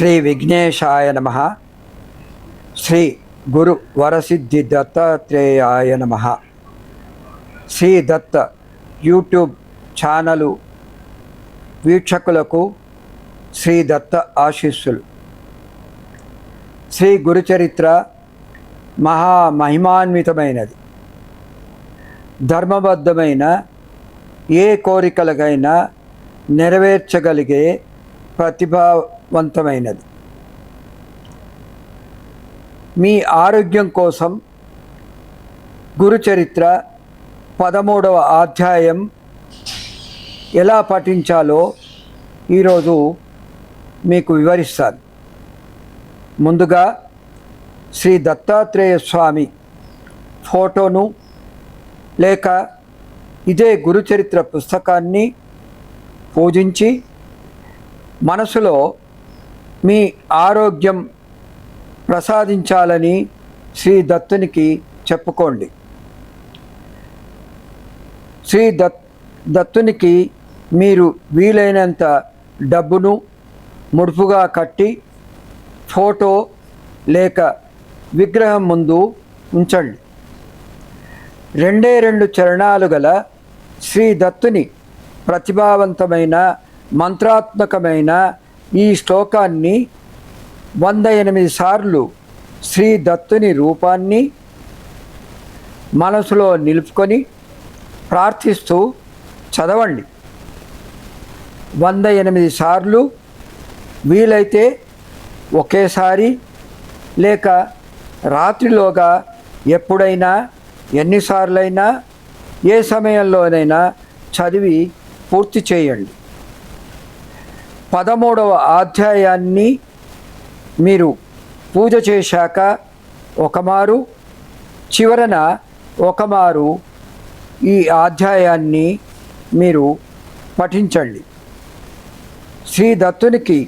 శ్రీ విఘ్నేశాయ నమ. శ్రీ గురు వరసిద్ధి దత్తాత్రేయాయ నమ. శ్రీ దత్త YouTube channel వీక్షకులకు శ్రీ దత్త ఆశీస్సులు. శ్రీ గురుచరిత్ర మహా మహిమాన్వితమైనది ధర్మబద్ధమైన ఏ కోరికలకైనా నెరవేర్చగలిగే ప్రతిభావంతమైనది. మీ ఆరోగ్యం కోసం గురుచరిత్ర పదమూడవ అధ్యాయం ఎలా పఠించాలో ఈరోజు మీకు వివరిస్తాను. ముందుగా శ్రీ దత్తాత్రేయ స్వామి ఫోటోను లేక ఇదే గురుచరిత్ర పుస్తకాన్ని పూజించి మనసులో మీ ఆరోగ్యం ప్రసాదించాలని శ్రీ దత్తునికి చెప్పుకోండి. శ్రీ దత్ దత్తునికి మీరు వీలైనంత డబ్బును ముడుపుగా కట్టి ఫోటో లేక విగ్రహం ముందు ఉంచండి. రెండే రెండు చరణాలు గల శ్రీ దత్తుని ప్రతిభావంతమైన మంత్రాత్మకమైన ఈ శ్లోకాన్ని వంద ఎనిమిది సార్లు శ్రీ దత్తుని రూపాన్ని మనసులో నిలుపుకొని ప్రార్థిస్తూ చదవండి. వంద ఎనిమిది సార్లు వీలైతే ఒకేసారి లేక రాత్రిలోగా ఎప్పుడైనా ఎన్నిసార్లైనా ఏ సమయంలోనైనా చదివి పూర్తి చేయండి. పదమూడవ అధ్యాయాన్ని మీరు పూజ చేశాక ఒకమారు చివరన ఒకమారు ఈ అధ్యాయాన్ని మీరు పఠించండి. శ్రీ దత్తునికి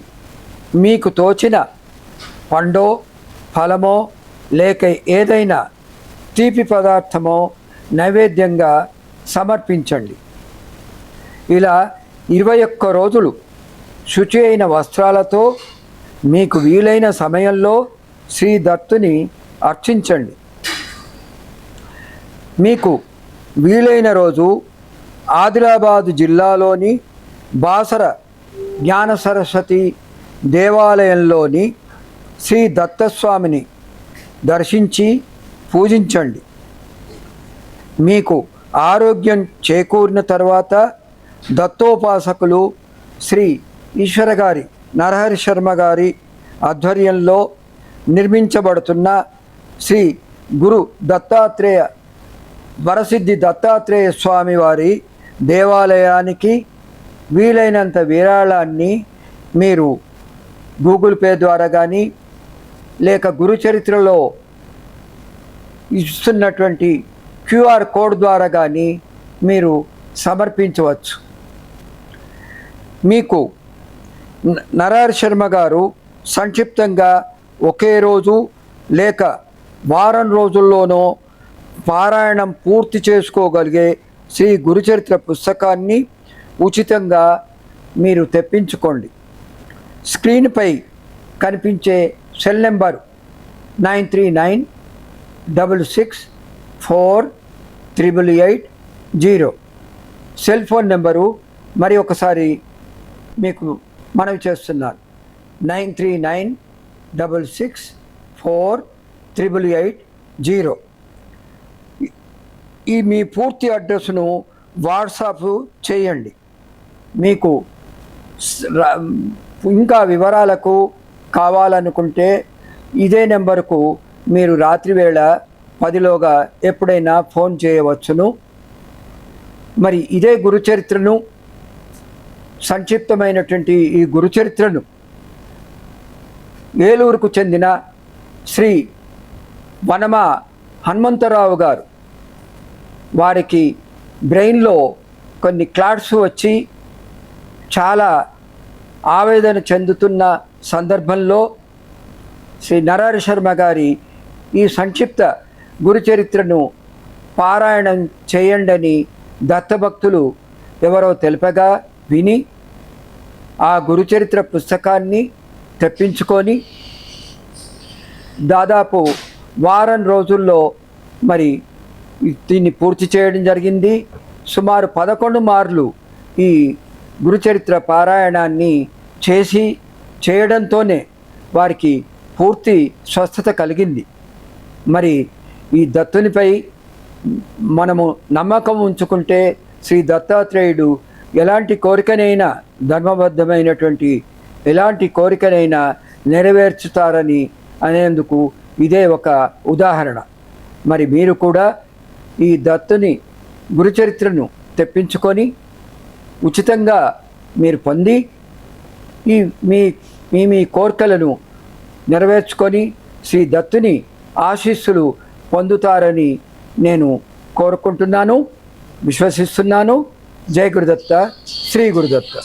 మీకు తోచిన పండో ఫలమో లేక ఏదైనా తీపి పదార్థమో నైవేద్యంగా సమర్పించండి. ఇలా ఇరవై ఒక్క రోజులు శుచి అయిన వస్త్రాలతో మీకు వీలైన సమయంలో శ్రీ దత్తుని అర్చించండి. మీకు వీలైన రోజు ఆదిలాబాదు జిల్లాలోని బాసర జ్ఞాన సరస్వతి దేవాలయంలోని శ్రీ దత్తస్వామిని దర్శించి పూజించండి. మీకు ఆరోగ్యం చేకూరిన తర్వాత దత్తోపాసకులు శ్రీ ఈశ్వర గారి నరహరి శర్మ గారి ఆధ్వర్యంలో నిర్మించబడుతున్న శ్రీ గురు దత్తాత్రేయ వరసిద్ధి దత్తాత్రేయ స్వామి వారి దేవాలయానికి వీలైనంత విరాళాన్ని మీరు గూగుల్ పే ద్వారా కానీ లేక గురుచరిత్రలో ఇస్తున్నటువంటి క్యూఆర్ కోడ్ ద్వారా కానీ మీరు సమర్పించవచ్చు. మీకు నరార్ శర్మ గారు సంక్షిప్తంగా ఒకే రోజు లేక వారం రోజుల్లోనో పారాయణం పూర్తి చేసుకోగలిగే శ్రీ గురుచరిత్ర పుస్తకాన్ని ఉచితంగా మీరు తెప్పించుకోండి. స్క్రీన్పై కనిపించే cell number nine three nine double six four triple eight zero. Cell phone number మరి ఒకసారి మీకు మనవి చేస్తున్నాను. Nine three nine double six four triple eight zero. ఈ మీ పూర్తి అడ్రస్ను వాట్సాప్ చేయండి. మీకు ఇంకా వివరాలకు కావాలనుకుంటే ఇదే నెంబర్కు మీరు రాత్రివేళ పదిలోగా ఎప్పుడైనా ఫోన్ చేయవచ్చును. మరి ఇదే గురుచరిత్రను సంక్షిప్తమైనటువంటి ఈ గురుచరిత్రను ఏలూరుకు చెందిన శ్రీ వనమ హనుమంతరావు గారు వారికి బ్రెయిన్లో కొన్ని క్లాట్స్ వచ్చి చాలా ఆవేదన చెందుతున్న సందర్భంలో శ్రీ నరహరి శర్మ గారి ఈ సంక్షిప్త గురుచరిత్రను పారాయణం చేయండని దత్తభక్తులు ఎవరో తెలిపగా విని ఆ గురుచరిత్ర పుస్తకాన్ని తెప్పించుకొని దాదాపు వారం రోజుల్లో మరి దీన్ని పూర్తి చేయడం జరిగింది. సుమారు పదకొండు మార్లు ఈ గురుచరిత్ర పారాయణాన్ని చేసి చేయడంతోనే వారికి పూర్తి స్వస్థత కలిగింది. మరి ఈ దత్తునిపై మనము నమ్మకం ఉంచుకుంటే శ్రీ దత్తాత్రేయుడు ఎలాంటి కోరికనైనా ధర్మబద్ధమైనటువంటి ఎలాంటి కోరికనైనా నెరవేర్చుతారని అనేందుకు ఇదే ఒక ఉదాహరణ. మరి మీరు కూడా ఈ దత్తుని గురుచరిత్రను తెప్పించుకొని ఉచితంగా మీరు పొంది ఈ మీ మీ మీ కోరికలను నెరవేర్చుకొని శ్రీ దత్తుని ఆశీస్సులు పొందుతారని నేను కోరుకుంటున్నాను విశ్వసిస్తున్నాను. ಜೈ ಗುರುದತ್ತ ಶ್ರೀ ಗುರುದತ್ತ.